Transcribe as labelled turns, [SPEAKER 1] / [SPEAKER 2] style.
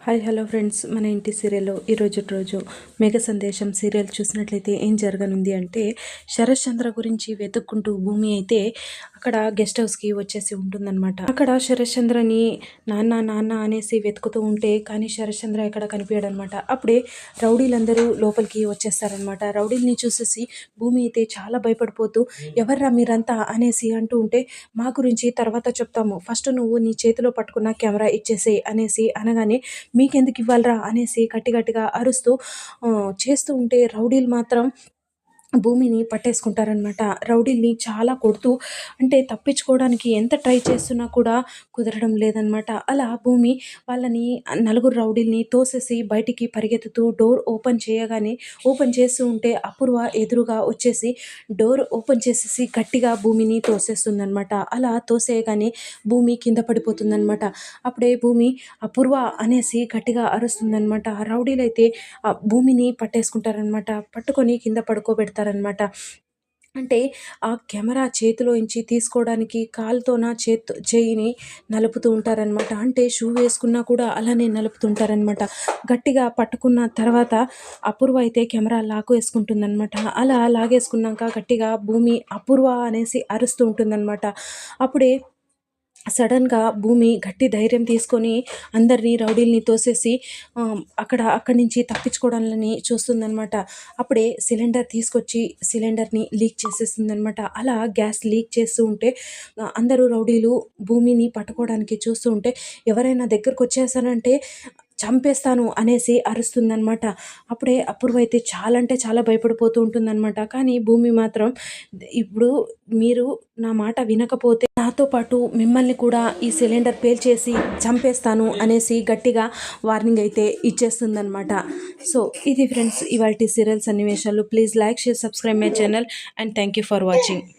[SPEAKER 1] Hi hello friends. మన ఇంటి సీరియల్లో ఈరోజు రోజు మేఘ సందేశం సీరియల్ చూసినట్లయితే ఏం జరగనుంది అంటే శరత్ చంద్ర గురించి వెతుక్కుంటూ భూమి అయితే అక్కడ గెస్ట్ హౌస్కి వచ్చేసి ఉంటుందన్నమాట. అక్కడ శరత్ చంద్రని నాన్న నాన్న అనేసి వెతుకుతూ ఉంటే కానీ శరత్ చంద్ర ఎక్కడ కనిపించడనమాట అప్పుడే రౌడీలందరూ లోపలికి వచ్చేస్తారనమాట రౌడీల్ని చూసేసి భూమి అయితే చాలా భయపడిపోతూ ఎవర్రా మీరంతా? అనేసి అంటూ ఉంటే మా గురించి తర్వాత చెప్తాము. ఫస్ట్ నువ్వు నీ చేతిలో పట్టుకున్న కెమెరా ఇచ్చేసేయి అనేసి అనగానే మీకెందుకు ఇవ్వాలరా అనేసి గట్టి గట్టిగా అరుస్తూ చేస్తూ ఉంటే రౌడీలు మాత్రం భూమిని పట్టేసుకుంటారనమాట రౌడీల్ని చాలా కొడుతూ అంటే తప్పించుకోవడానికి ఎంత ట్రై చేస్తున్నా కూడా కుదరడం లేదనమాట అలా భూమి వాళ్ళని నలుగురు రౌడీల్ని తోసేసి బయటికి పరిగెత్తుతూ డోర్ ఓపెన్ చేయగానే ఓపెన్ చేస్తూ ఉంటే అపూర్వ ఎదురుగా వచ్చేసి డోర్ ఓపెన్ చేసేసి గట్టిగా భూమిని తోసేస్తుందనమాట అలా తోసేయగానే భూమి కింద పడిపోతుందనమాట అప్పుడే భూమి అపూర్వ అనేసి గట్టిగా అరుస్తుందనమాట రౌడీలు అయితే భూమిని పట్టేసుకుంటారనమాట పట్టుకొని కింద పడుకోబెడతారు. చేస్తారనమాట అంటే ఆ కెమెరా చేతిలోంచి తీసుకోవడానికి కాలుతోన చేతు చేయిని నలుపుతూ ఉంటారనమాట అంటే షూ వేసుకున్నా కూడా అలానే నలుపుతుంటారనమాట గట్టిగా పట్టుకున్న తర్వాత అపూర్వ అయితే కెమెరా లాగు వేసుకుంటుందనమాట అలా లాగేసుకున్నాక గట్టిగా భూమి అపూర్వ అనేసి అరుస్తూ ఉంటుందన్నమాట. అప్పుడే సడన్గా భూమి గట్టి ధైర్యం తీసుకొని అందరినీ రౌడీల్ని తోసేసి అక్కడ అక్కడి నుంచి తప్పించుకోవడాలని చూస్తుందనమాట అప్పుడే సిలిండర్ తీసుకొచ్చి సిలిండర్ని లీక్ చేసేస్తుందనమాట అలా గ్యాస్ లీక్ చేస్తూ ఉంటే అందరూ రౌడీలు భూమిని పట్టుకోవడానికి చూస్తూ ఉంటే ఎవరైనా దగ్గరకు వచ్చేసారంటే చంపేస్తాను అనేసి అరుస్తుందనమాట అప్పుడే అపూర్వ అయితే చాలా అంటే చాలా భయపడిపోతూ ఉంటుందన్నమాట. కానీ భూమి మాత్రం ఇప్పుడు మీరు నా మాట వినకపోతే నాతో పాటు మిమ్మల్ని కూడా ఈ సిలిండర్ పేల్చేసి చంపేస్తాను అనేసి గట్టిగా వార్నింగ్ అయితే ఇచ్చేస్తుందనమాట సో ఇది ఫ్రెండ్స్ ఇవాళ సీరియల్ సన్నివేశాలు. Please like share subscribe my channel and thank you for watching.